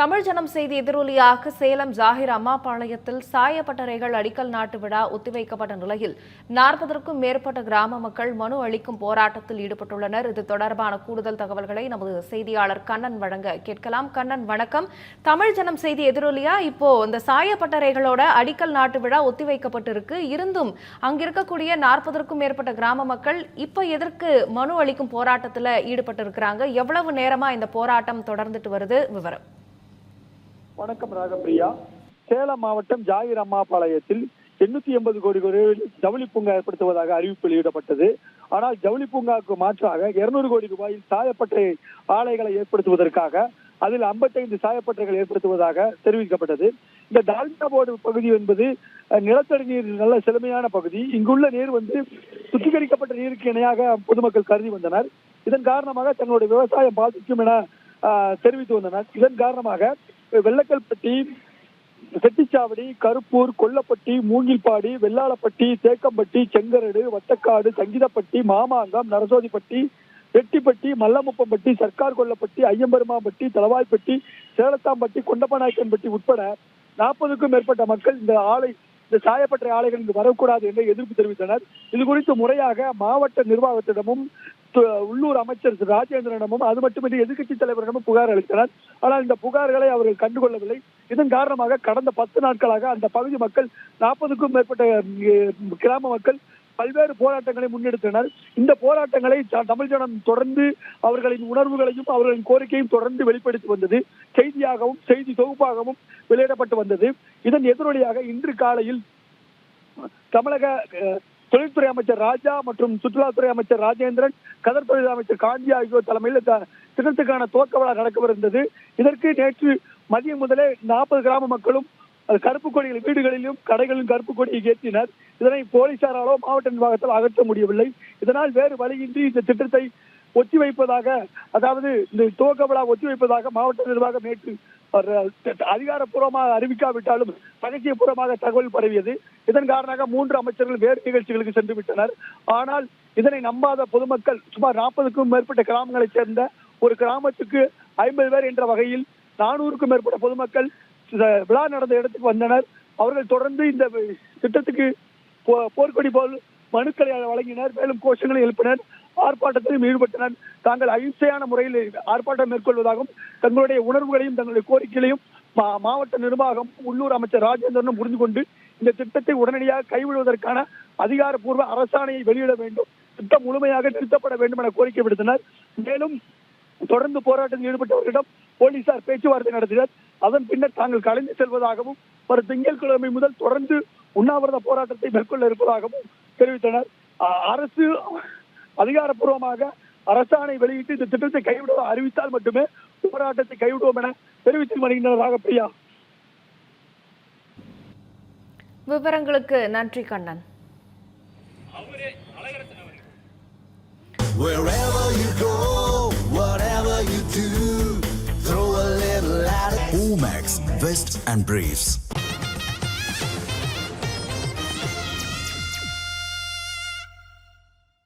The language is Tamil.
தமிழ் ஜனம் செய்தி எதிரொலியாக சேலம் ஜாகிர் அம்மாபாளையத்தில் சாயப்பட்டறைகள் அடிக்கல் நாட்டு விழா ஒத்திவைக்கப்பட்ட நிலையில் நாற்பதற்கும் மேற்பட்ட கிராம மக்கள் மனு அளிக்கும் போராட்டத்தில் ஈடுபட்டுள்ளனர். இது தொடர்பான கூடுதல் தகவல்களை நமது செய்தியாளர் கண்ணன் வழங்க கேட்கலாம். கண்ணன் வணக்கம். தமிழ் ஜனம் செய்தி எதிரொலியா? இப்போ இந்த சாயப்பட்டறைகளோட அடிக்கல் நாட்டு விழா ஒத்திவைக்கப்பட்டிருக்கு. இருந்தும் அங்கிருக்கக்கூடிய நாற்பதற்கும் மேற்பட்ட கிராம மக்கள் இப்போ எதற்கு மனு அளிக்கும் போராட்டத்தில் ஈடுபட்டு இருக்கிறாங்க எவ்வளவு நேரமா இந்த போராட்டம் தொடர்ந்துட்டு வருது? விவரம். வணக்கம் ராகப்பிரியா. சேலம் மாவட்டம் ஜாகிர் அம்மாபாளையத்தில் எண்ணூத்தி எண்பது கோடி ரூபாயில் ஜவுளி பூங்கா ஏற்படுத்துவதாக அறிவிப்பு வெளியிடப்பட்டது. ஆனால் ஜவுளி பூங்காவுக்கு மாற்றாக இருநூறு கோடி ரூபாயில் சாயப்பட்டறை ஆலைகளை ஏற்படுத்துவதற்காக அதில் 55 சாயப்பட்டறைகள் ஏற்படுத்துவதாக தெரிவிக்கப்பட்டது. இந்த டால்மியா போர்டு பகுதி என்பது அஹ், நிலத்தடி நீர் நல்ல செழுமையான பகுதி. இங்குள்ள நீர் வந்து சுத்திகரிக்கப்பட்ட நீருக்கு இணையாக பொதுமக்கள் கருதி வந்தனர். இதன் காரணமாக தங்களுடைய விவசாயம் பாதிக்கும் என ஆஹ், தெரிவித்து வந்தனர். இதன் காரணமாக வெள்ளக்கல்பட்டி செட்டிச்சாவடி கருப்பூர் கொல்லப்பட்டி மூங்கில்பாடி வெள்ளாளப்பட்டி தேக்கம்பட்டி செங்கரடு வட்டக்காடு சங்கீதப்பட்டி மாமாங்கம் நரசோதிப்பட்டி வெட்டிப்பட்டி மல்லமுப்பம்பட்டி சர்க்கார் கொல்லப்பட்டி ஐயம்பெருமாம்பட்டி தலவாய்ப்பட்டி சேலத்தாம்பட்டி கொண்டப்பநாயக்கன்பட்டி உட்பட நாற்பதுக்கும் மேற்பட்ட மக்கள் இந்த ஆலை இந்த சாயப்பட்டை ஆலைகள் இங்கு வரக்கூடாது என்று எதிர்ப்பு தெரிவித்தனர். இது குறித்து முறையாக மாவட்ட நிர்வாகத்திடமும் உள்ளூர் அமைச்சர் திரு ராஜேந்திரனிடமும் அது மட்டுமின்றி எதிர்கட்சி தலைவரிடமும் புகார் அளித்தனர். ஆனால் இந்த புகார்களை அவர்கள் கண்டுகொள்ளவில்லை. இதன் காரணமாக கடந்த பத்து நாட்களாக அந்த பகுதி மக்கள் நாற்பதுக்கும் மேற்பட்ட கிராம மக்கள் பல்வேறு போராட்டங்களை முன்னெடுத்தனர். இந்த போராட்டங்களை த- தமிழ் ஜனம் தொடர்ந்து அவர்களின் உணர்வுகளையும் அவர்களின் கோரிக்கையும் தொடர்ந்து வெளிப்படுத்தி வந்தது. செய்தியாகவும் செய்தி தொகுப்பாகவும் வெளியிடப்பட்டு வந்தது. இதன் எதிரொலியாக இன்று காலையில் தமிழக அஹ், தொழில்துறை அமைச்சர் ராஜா மற்றும் சுற்றுலாத்துறை அமைச்சர் ராஜேந்திரன் கடற்படை அமைச்சர் காந்தி ஆகியோர் தலைமையில் திட்டத்துக்கான துவக்க விழா நடக்கவிருந்தது. இதற்கு நேற்று மதியம் முதலே நாற்பது கிராம மக்களும் கருப்பு கொடிகள் வீடுகளிலும் கடைகளிலும் கருப்பு கொடியை ஏற்றினர். இதனை போலீசாராலோ மாவட்ட நிர்வாகத்தால் அகற்ற முடியவில்லை. இதனால் வேறு வழியின்றி இந்த திட்டத்தை ஒத்தி வைப்பதாக அதாவது இந்த துவக்க விழா ஒத்தி வைப்பதாக மாவட்ட நிர்வாகம் நேற்று அதிகாரப்பூர்வமாக அறிவிக்காவிட்டாலும் ரகசியபூர்வமாக தகவல் பரவியது. இதன் காரணமாக மூன்று அமைச்சர்கள் வேறு நிகழ்ச்சிகளுக்கு சென்று விட்டனர். ஆனால் இதனை நம்பாத பொதுமக்கள் சுமார் நாற்பதுக்கும் மேற்பட்ட கிராமங்களைச் சேர்ந்த ஒரு கிராமத்துக்கு ஐம்பது பேர் என்ற வகையில் நானூறுக்கும் மேற்பட்ட பொதுமக்கள் விழா நடந்த இடத்துக்கு வந்தனர். அவர்கள் தொடர்ந்து இந்த திட்டத்துக்கு போ- போர்க்கொடி போல் மனுக்களை வழங்கினர் மேலும் கோஷங்களை எழுப்பினர் ஆர்ப்பாட்டத்திலும் ஈடுபட்டனர். தாங்கள் அகிம்சையான முறையில் ஆர்ப்பாட்டம் மேற்கொள்வதாகவும் தங்களுடைய உணர்வுகளையும் தங்களுடைய கோரிக்கைகளையும் மா- மாவட்ட நிர்வாகம் உள்ளூர் அமைச்சர் ராஜேந்திரனும் புரிந்து கொண்டு இந்த திட்டத்தை உடனடியாக கைவிடுவதற்கான அதிகாரப்பூர்வ அரசாணையை வெளியிட வேண்டும். திட்டம் முழுமையாக நிறுத்தப்பட வேண்டும் என கோரிக்கை விடுத்தனர். மேலும் தொடர்ந்து போராட்டத்தில் ஈடுபட்டவர்களிடம் போலீசார் பேச்சுவார்த்தை நடத்தினர். அதன் பின்னர் தாங்கள் கலைந்து செல்வதாகவும் வரும் திங்கட்கிழமை முதல் தொடர்ந்து உண்ணாவிரத போராட்டத்தை மேற்கொள்ள இருப்பதாகவும் தெரிவித்தனர் அரசு அதிகாரப்பூர்வமாக அரசாணை வெளியிட்டு இந்த திட்டத்தை கைவிட அறிவித்தால் மட்டுமே போராட்டத்தை கைவிடுவோம் என தெரிவித்து வருகின்றனர் ராகப்பிரியா விவரங்களுக்கு நன்றி Kannan Wherever you go, whatever you do, throw a little at it. Omax, Vest and Briefs.